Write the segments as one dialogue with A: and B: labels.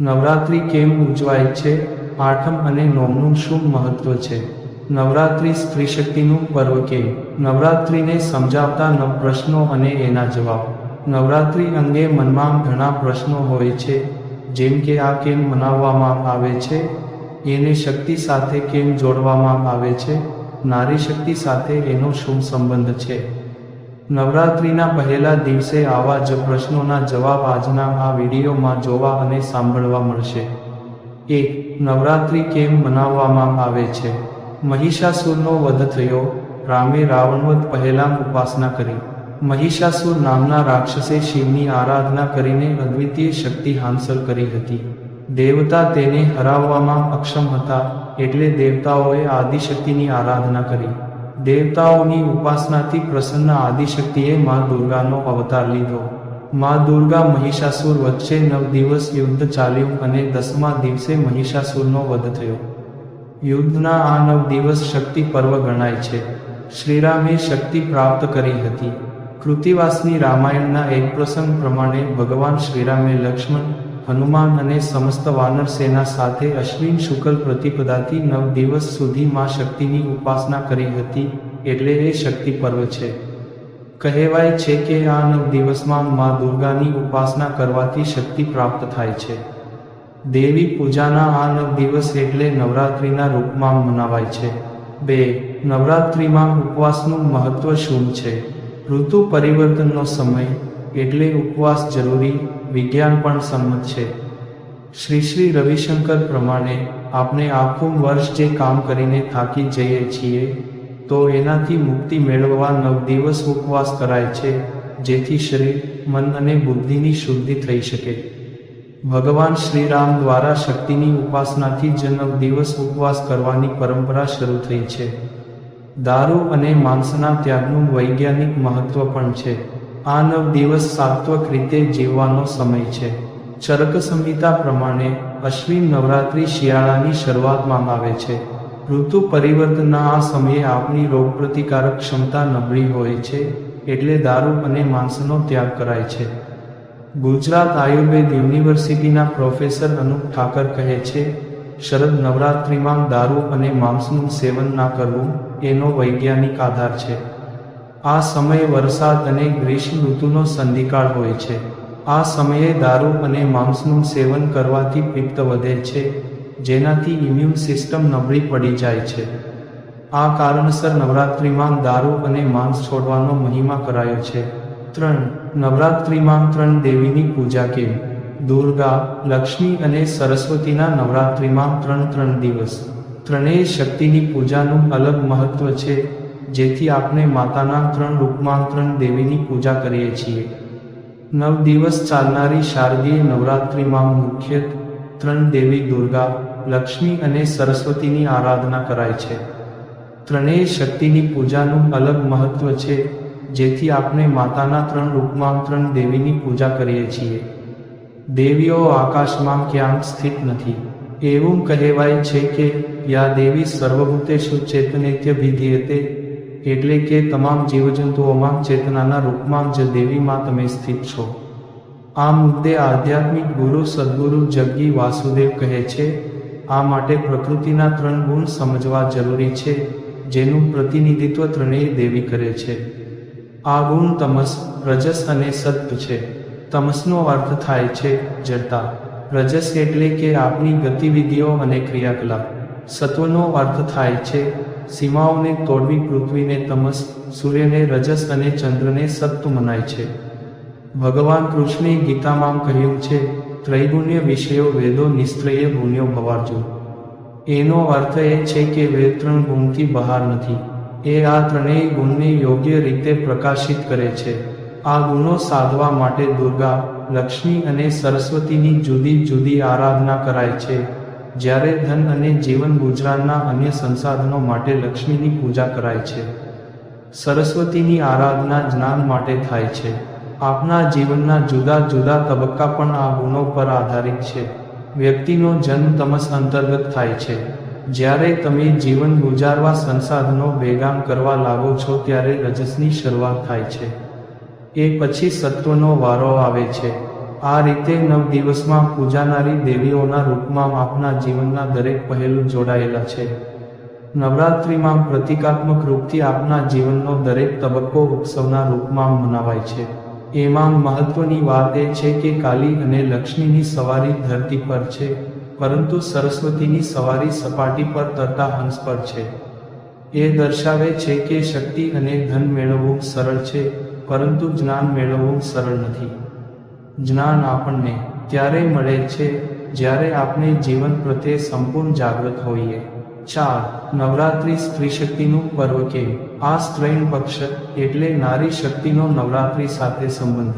A: નવરાત્રિ કેમ ઉજવાય છે? આઠમ અને નોમનું શું મહત્વ છે? નવરાત્રિ સ્ત્રી શક્તિનું પર્વ કેમ? નવરાત્રિને સમજાવતા નવ પ્રશ્નો અને એના જવાબ. નવરાત્રિ અંગે મનમાં ઘણા પ્રશ્નો હોય છે. જેમ કે આ કેમ મનાવવામાં આવે છે? એને શક્તિ સાથે કેમ જોડવામાં આવે છે? નારી શક્તિ સાથે એનો શું સંબંધ છે? નવરાત્રિના પહેલા દિવસે આવા જ પ્રશ્નોના જવાબ આજના આ વિડીયોમાં જોવા અને સાંભળવા મળશે. એક, નવરાત્રિ કેમ મનાવવામાં આવે છે? મહિષાસુરનો વધ થયો. રામે રાવણવધ પહેલાં ઉપાસના કરી. મહિષાસુર નામના રાક્ષસે શિવની આરાધના કરીને અદ્વિતીય શક્તિ હાંસલ કરી હતી. દેવતા તેને હરાવવામાં અક્ષમ હતા, એટલે દેવતાઓએ આદિશક્તિની આરાધના કરી. દેવતાઓની ઉપાસનાથી પ્રસન્ન આદિશક્તિએ મા દુર્ગાનો અવતાર લીધો. મા દુર્ગા મહિષાસુર વચ્ચે નવ દિવસ યુદ્ધ ચાલ્યું અને દસમા દિવસે મહિષાસુરનો વધ થયો. યુદ્ધના આ નવ દિવસ શક્તિ પર્વ ગણાય છે. શ્રીરામે શક્તિ પ્રાપ્ત કરી હતી. કૃતિવાસની રામાયણના એક પ્રસંગ પ્રમાણે ભગવાન શ્રીરામે લક્ષ્મણ હનુમાન અને સમસ્ત વાનર સેના સાથે અશ્વિન શુક્લ પ્રતિપદાથી નવ દિવસ સુધી માં શક્તિની ઉપાસના કરી હતી એટલે એ શક્તિ પર્વ છે. કહેવાય છે કે આ નવ દિવસમાં મા દુર્ગાની ઉપાસના કરવાથી શક્તિ પ્રાપ્ત થાય છે. દેવી પૂજાના આ નવ દિવસ એટલે નવરાત્રિના રૂપમાં મનાવાય છે. બે, નવરાત્રિમાં ઉપવાસનું મહત્વ શું છે? ઋતુ પરિવર્તનનો સમય. એટલે ઉપવાસ જરૂરી વિજ્ઞાન પણ સંમત છે. શ્રી શ્રી રવિશંકર પ્રમાણે આપણે આખું વર્ષ જે કામ કરીને થાકી જઈએ છીએ, તો એનાથી મુક્તિ મેળવવા નવ દિવસ ઉપવાસ કરાય છે, જેથી શરીર, મન અને બુદ્ધિની શુદ્ધિ થઈ શકે. ભગવાન શ્રીરામ દ્વારા શક્તિની ઉપાસનાથી જ નવ દિવસ ઉપવાસ કરવાની પરંપરા શરૂ થઈ છે. દારૂ અને માંસના ત્યાગનું વૈજ્ઞાનિક મહત્વ પણ છે. આ નવ દિવસ સાત્વક રીતે જીવવાનો સમય છે. ચરક સંહિતા પ્રમાણે અશ્વિન નવરાત્રિ શિયાળાની શરૂઆતમાં આવે છે. ઋતુ પરિવર્તનના આ સમયે આપણી રોગપ્રતિકારક ક્ષમતા નબળી હોય છે, એટલે દારૂ અને માંસનો ત્યાગ કરાય છે. ગુજરાત આયુર્વેદ યુનિવર્સિટીના પ્રોફેસર અનુપ ઠાકર કહે છે, શરદ નવરાત્રિમાં દારૂ અને માંસનું સેવન ના કરવું એનો વૈજ્ઞાનિક આધાર છે. આ સમયે વરસાદ અને ગ્રીષ્મ ઋતુનો સંધિકાળ હોય છે. આ સમયે દારૂ અને માંસનું સેવન કરવાથી પિત્ત વધે છે, જેનાથી ઇમ્યુન સિસ્ટમ નબળી પડી જાય છે. આ કારણસર નવરાત્રિમાં દારૂ અને માંસ છોડવાનો મહિમા કરાયો છે. ત્રણ, નવરાત્રિમાં ત્રણ દેવીની પૂજા કેમ? દુર્ગા, લક્ષ્મી અને સરસ્વતીના નવરાત્રિમાં ત્રણ ત્રણ દિવસ. ત્રણેય શક્તિની પૂજાનું અલગ મહત્વ છે. જેથી આપણે માતાના ત્રણ રૂપમાં ત્રણ દેવીની પૂજા કરીએ છીએ. નવ દિવસ ચાલનારી શારદીય નવરાત્રિમાં મુખ્ય ત્રણ દેવી દુર્ગા, લક્ષ્મી અને સરસ્વતીની આરાધના કરાય છે. ત્રણેય શક્તિની પૂજાનું અલગ મહત્વ છે, જેથી આપણે માતાના ત્રણ રૂપમાં ત્રણ દેવીની પૂજા કરીએ છીએ. દેવીઓ આકાશમાં ક્યાંક સ્થિત નથી. એવું કહેવાય છે કે યા દેવી સર્વભૂતેષુ ચેતનેત્ય વિધીયતે એટલે કે તમામ જીવજંતુઓમાં ચેતનાના રૂપમાં જ દેવીમાં તમે સ્થિત છો. આ મુદ્દે આધ્યાત્મિક ગુરુ સદગુરુ જગ્ગી વાસુદેવ કહે છે, આ માટે પ્રકૃતિના ત્રણ ગુણ સમજવા જરૂરી છે, જેનું પ્રતિનિધિત્વ ત્રણેય દેવી કરે છે. આ ગુણ તમસ, રજસ અને સત્વ છે. તમસનો અર્થ થાય છે જડતા. રજસ એટલે કે આપણી ગતિવિધિઓ અને ક્રિયાકલાપ. સત્વનો અર્થ થાય છે, સીમાઓને તોડવી પૃથ્વીને તમસ, સૂર્યને રજસ અને ચંદ્રને સત્વ મનાય છે. ભગવાન કૃષ્ણે ગીતામાં કહ્યું છે, ત્રૈગુણ્ય વિષયો વેદો નિસ્ત્રય ગુણ્યો ભવાર્જો. એનો અર્થ એ છે કે વેદ ત્રણ ગુણથી બહાર નથી. એ આ ત્રણેય ગુણને યોગ્ય રીતે પ્રકાશિત કરે છે. આ ગુણો સાધવા માટે દુર્ગા, લક્ષ્મી અને સરસ્વતીની જુદી જુદી આરાધના કરાય છે. જ્યારે ધન અને જીવન ગુજરાનના અન્ય સંસાધનો માટે લક્ષ્મીની પૂજા કરાય છે. સરસ્વતીની આરાધના જ્ઞાન માટે થાય છે. આપના જીવનના જુદા જુદા તબક્કા પણ આ ગુણો પર આધારિત છે. વ્યક્તિનો જન્મ તમસ અંતર્ગત થાય છે. જ્યારે તમે જીવન ગુજારવા સંસાધનો વેગામ કરવા લાગો છો ત્યારે રજસની શરૂઆત થાય છે. એ પછી સત્વનો વારો આવે છે. આ રીતે નવ દિવસમાં પૂજાનારી દેવીઓના રૂપમાં આપના જીવનના દરેક પહેલું જોડાયેલા છે. નવરાત્રિમાં પ્રતિકાત્મક રૂપથી આપના જીવનનો દરેક તબક્કો ઉત્સવના રૂપમાં મનાવાય છે. એમાં મહત્વની વાત એ છે કે કાલી અને લક્ષ્મીની સવારી ધરતી પર છે, પરંતુ સરસ્વતીની સવારી સપાટી પર તરતા હંસ પર છે. એ દર્શાવે છે કે શક્તિ અને ધન મેળવવું સરળ છે, પરંતુ જ્ઞાન મેળવવું સરળ નથી. જ્ઞાન આપણને ત્યારે મળે છે જ્યારે આપણે જીવન પ્રત્યે સંપૂર્ણ જાગૃત હોઈએ. ચાર, નવરાત્રિ સ્ત્રી શક્તિનું પર્વ કે? આ સ્ત્રૈણ પક્ષ એટલે નારી શક્તિનો નવરાત્રિ સાથે સંબંધ.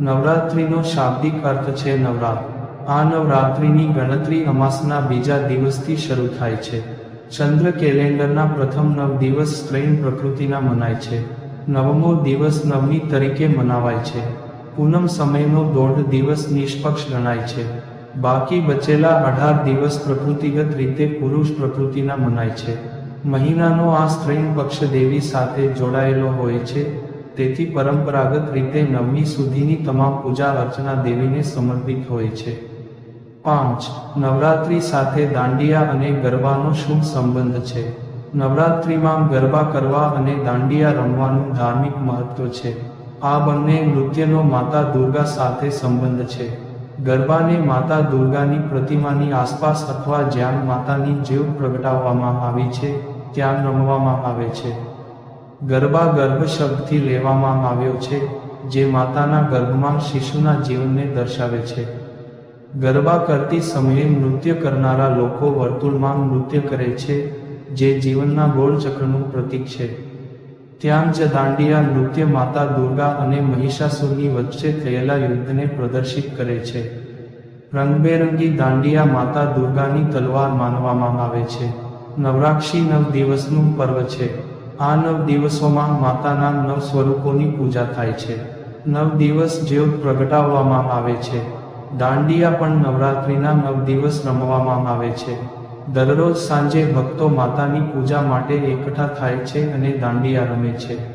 A: નવરાત્રિનો શાબ્દિક અર્થ છે નવરા આ નવરાત્રિની ગણતરી અમાસના બીજા દિવસથી શરૂ થાય છે. ચંદ્ર કેલેન્ડરના પ્રથમ નવ દિવસ સ્ત્રૈણ પ્રકૃતિના મનાય છે. નવમો દિવસ નવમી તરીકે મનાવાય છે. પૂનમ સમયનો દોઢ દિવસ નિષ્પક્ષ ગણાય છે. બાકી બચેલા અઢાર દિવસ પ્રકૃતિગત રીતે પુરુષ પ્રકૃતિના મનાય છે. મહિનાનો આ સ્ત્રીણ પક્ષ દેવી સાથે જોડાયેલો હોય છે. તેથી પરંપરાગત રીતે નવમી સુધીની તમામ પૂજા અર્ચના દેવીને સમર્પિત હોય છે. પાંચ. નવરાત્રિ સાથે દાંડિયા અને ગરબાનો શુભ સંબંધ છે. નવરાત્રિમાં ગરબા કરવા અને દાંડિયા રમવાનું ધાર્મિક મહત્વ છે. આ બંને નૃત્યનો માતા દુર્ગા સાથે સંબંધ છે. ગરબાને માતા દુર્ગાની પ્રતિમાની આસપાસ અથવા જ્યાં માતાની જીવ પ્રગટાવવામાં આવી છે, ત્યાં રમવામાં આવે છે. ગરબા ગર્ભ શબ્દથી લેવામાં આવ્યો છે, જે માતાના ગર્ભમાં શિશુના જીવનને દર્શાવે છે. ગરબા કરતી સમયે નૃત્ય કરનારા લોકો વર્તુળમાં નૃત્ય કરે છે, જે જીવનના ગોળ ચક્રનું પ્રતીક છે. ત્યાં જ દાંડિયા નૃત્ય માતા દુર્ગા અને મહિષાસુરની વચ્ચે થયેલા યુદ્ધને પ્રદર્શિત કરે છે. રંગબેરંગી દાંડિયા માતા દુર્ગાની તલવાર માનવામાં આવે છે. નવરાક્ષી નવ દિવસનું પર્વ છે. આ નવ દિવસોમાં માતાના નવ સ્વરૂપોની પૂજા થાય છે. નવ દિવસ જેવ પ્રગટાવવામાં આવે છે. દાંડિયા પણ નવરાત્રિના નવ દિવસ રમવામાં આવે છે. દરરોજ સાંજે ભક્તો માતાની પૂજા માટે એકઠા થાય છે અને દાંડિયા રમે છે.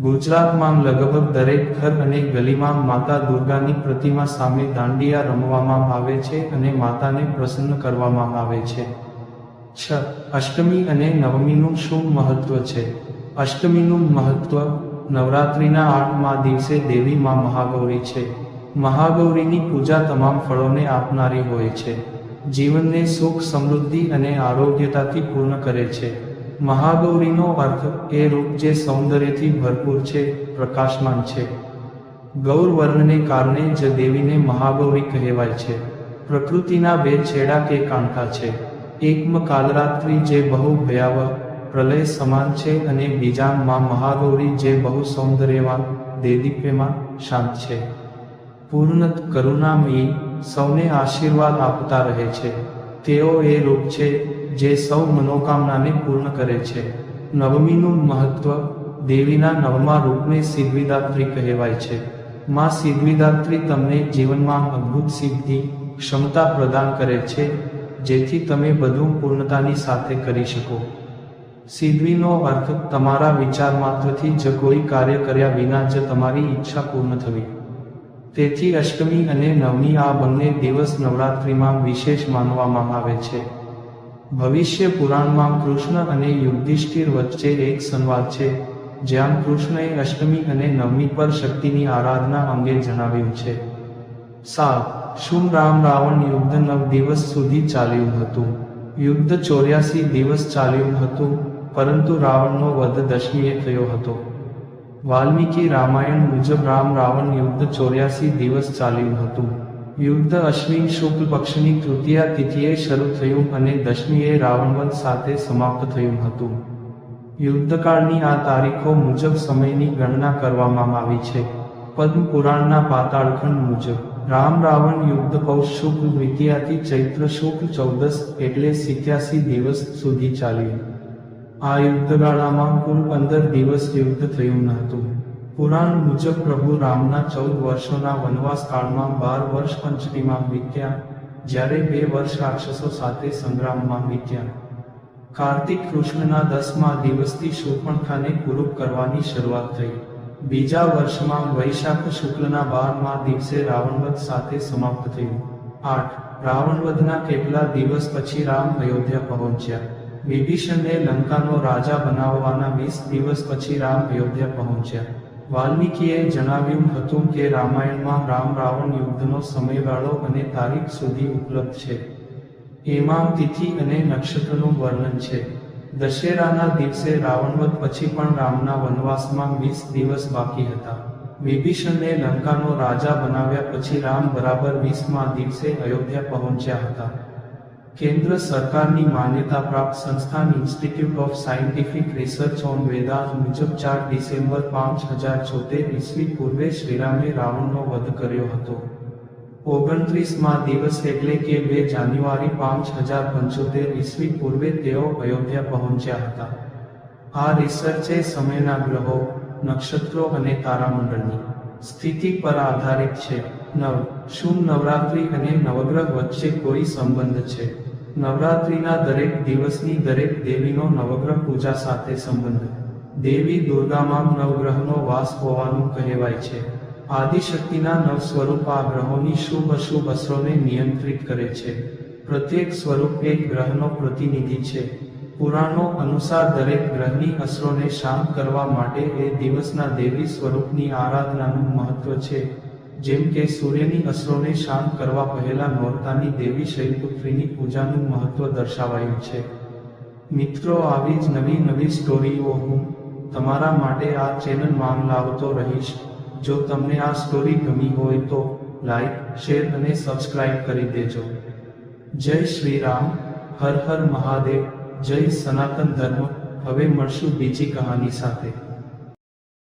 A: ગુજરાતમાં લગભગ દરેક ઘર અને ગલીમાં માતા દુર્ગાની પ્રતિમા સામે દાંડિયા રમવામાં આવે છે અને માતાને પ્રસન્ન કરવામાં આવે છે. છ. અષ્ટમી અને નવમીનું શું મહત્વ છે. અષ્ટમીનું મહત્વ નવરાત્રિના આઠમા દિવસે દેવી માં મહાગૌરી છે. મહાગૌરીની પૂજા તમામ ફળોને આપનારી હોય છે. જીવનને સુખ, સમૃદ્ધિ અને આરોગ્યતાથી પૂર્ણ કરે છે. મહાગૌરીનો અર્થ એ રૂપ જે સૌંદર્યથી ભરપૂર છે, પ્રકાશમાન છે. ગૌર વર્ણને કારણે જ દેવીને મહાગૌરી કહેવાય છે. પ્રકૃતિના બે છેડા કે કાંઠા છે. એકમ કાલરાત્રિ જે બહુ ભયાવહ, પ્રલય સમાન છે અને બીજામાં મહાગૌરી જે બહુ સૌંદર્યવાન દેદીપ્યમાં શાંત છે. પૂર્ણ કરુણામયી સૌને આશીર્વાદ આપતા રહે છે. તેઓ એ રૂપ છે જે સૌ મનોકામનાને પૂર્ણ કરે છે. નવમીનું મહત્વ દેવીના નવમા રૂપને સિદ્ધિદાત્રી કહેવાય છે. માં સિદ્ધિદાત્રી તમને જીવનમાં અદ્ભુત સિદ્ધિ, ક્ષમતા પ્રદાન કરે છે, જેથી તમે બધું પૂર્ણતાની સાથે કરી શકો. સિદ્ધિનો અર્થ તમારા વિચાર માત્રથી જ કોઈ કાર્ય કર્યા વિના જ તમારી ઈચ્છા પૂર્ણ થવી. તેથી અષ્ટમી અને નવમી આ બંને દિવસ નવરાત્રિમાં વિશેષ માનવામાં આવે છે. ભવિષ્ય પુરાણમાં કૃષ્ણ અને યુધિષ્ઠિર વચ્ચે એક સંવાદ છે, જ્યાં કૃષ્ણએ અષ્ટમી અને નવમી પર શક્તિની આરાધના અંગે જણાવ્યું છે. સાત શું રામ રાવણ યુદ્ધ નવ દિવસ સુધી ચાલ્યું હતું? યુદ્ધ ચોર્યાસી દિવસ ચાલ્યું હતું, પરંતુ રાવણનો વધ દશમીએ થયો હતો. વાલ્મીકી રામાયણ મુજબ રામ રાવણ યુદ્ધ ચોર્યાસી દિવસ ચાલ્યું હતું. યુદ્ધ અશ્વિન શુક્લ પક્ષની તૃતીયા તિથિએ શરૂ થયું અને દશમીએ રાવણવંશ સાથે સમાપ્ત થયું હતું. યુદ્ધકાળની આ તારીખો મુજબ સમયની ગણના કરવામાં આવી છે. પદ્મ પુરાણના પાતાળખંડ મુજબ, રામ રાવણ યુદ્ધ પૌષ શુક્લ દ્વિતીયાથી ચૈત્ર શુક્લ ચૌદસ એટલે સિત્યાસી દિવસ સુધી ચાલ્યું. આ યુદ્ધગાળામાં કુલ પંદર દિવસ યુદ્ધ થયું હતું પુરાણ મુજબ પ્રભુ રામના ચૌદ વર્ષોના વનવાસ કાળમાં બાર વર્ષ પંચમીમાં વીત્યા, જ્યારે બે વર્ષ રાક્ષસો સાથે સંગ્રામમાં વીત્યા. કાર્તિક કૃષ્ણના દસમા દિવસથી શોપણખાને કુરૂપ કરવાની શરૂઆત થઈ. બીજા વર્ષમાં વૈશાખ શુક્લના બારમા દિવસે રાવણવધ સાથે સમાપ્ત થયું. આઠ, રાવણવધના કેટલા દિવસ પછી રામ અયોધ્યા પહોંચ્યા? વિભીષણને લંકાનો રાજા બનાવવાના વીસ દિવસ પછી રામ અયોધ્યા પહોંચ્યા. વાલ્મીકીએ જણાવ્યું હતું કે રામાયણમાં રામ રાવણ યુદ્ધનો સમયગાળો અને તારીખ સુધી ઉપલબ્ધ છે. એમાં તિથિ અને નક્ષત્રનું વર્ણન છે. દશેરાના દિવસે રાવણવધ પછી પણ રામના વનવાસમાં વીસ દિવસ બાકી હતા. વિભીષણને લંકાનો રાજા બનાવ્યા પછી રામ બરાબર વીસમા દિવસે અયોધ્યા પહોંચ્યા હતા. કેન્દ્ર સરકારની માન્યતા પ્રાપ્ત સંસ્થાન institute of scientific research on Vedanta મુજબ ચાર ડિસેમ્બર પાંચ હજાર છોતેર ઈસવી પૂર્વે શ્રીરામે રાવણનો વધ કર્યો હતો. ઓગણત્રીસમાં દિવસ એટલે કે બે જાન્યુઆરી પાંચ હજાર પંચોતેર ઈસવી પૂર્વે તેઓ અયોધ્યા પહોંચ્યા હતા. આ રિસર્ચે સમયના ગ્રહો, નક્ષત્રો અને તારામંડળની સ્થિતિ પર આધારિત છે. નવ, શું નવરાત્રિ અને નવગ્રહ વચ્ચે કોઈ સંબંધ છે? નવરાત્રિના દરેક દિવસની દરેક દેવીનો નવગ્રહ પૂજા સાથે સંબંધ. દેવી દુર્ગામાં નવગ્રહનો વાસ હોવાનું કહેવાય છે. આદિશક્તિના નવ સ્વરૂપ આ ગ્રહોની શુભ અશુભ અસરોને નિયંત્રિત કરે છે. પ્રત્યેક સ્વરૂપ એક ગ્રહનો પ્રતિનિધિ છે. પુરાણો અનુસાર દરેક ગ્રહની અસરોને શાંત કરવા માટે એ દિવસના દેવી સ્વરૂપની આરાધનાનું મહત્વ છે. જેમ કે સૂર્યની અસરોને શાંત કરવા પહેલા નોરતાની દેવી શૈલપુત્રીની પૂજાનું મહત્વ દર્શાવાયું છે. મિત્રો, આવી જ નવી નવી સ્ટોરીઓ હું તમારા માટે આ ચેનલમાં લાવતો રહીશ. જો તમને આ સ્ટોરી ગમી હોય તો લાઈક, શેર અને સબસ્ક્રાઇબ કરી દેજો. જય શ્રી રામ, હર હર મહાદેવ, જય સનાતન ધર્મ. હવે મળશું બીજી કહાની સાથે.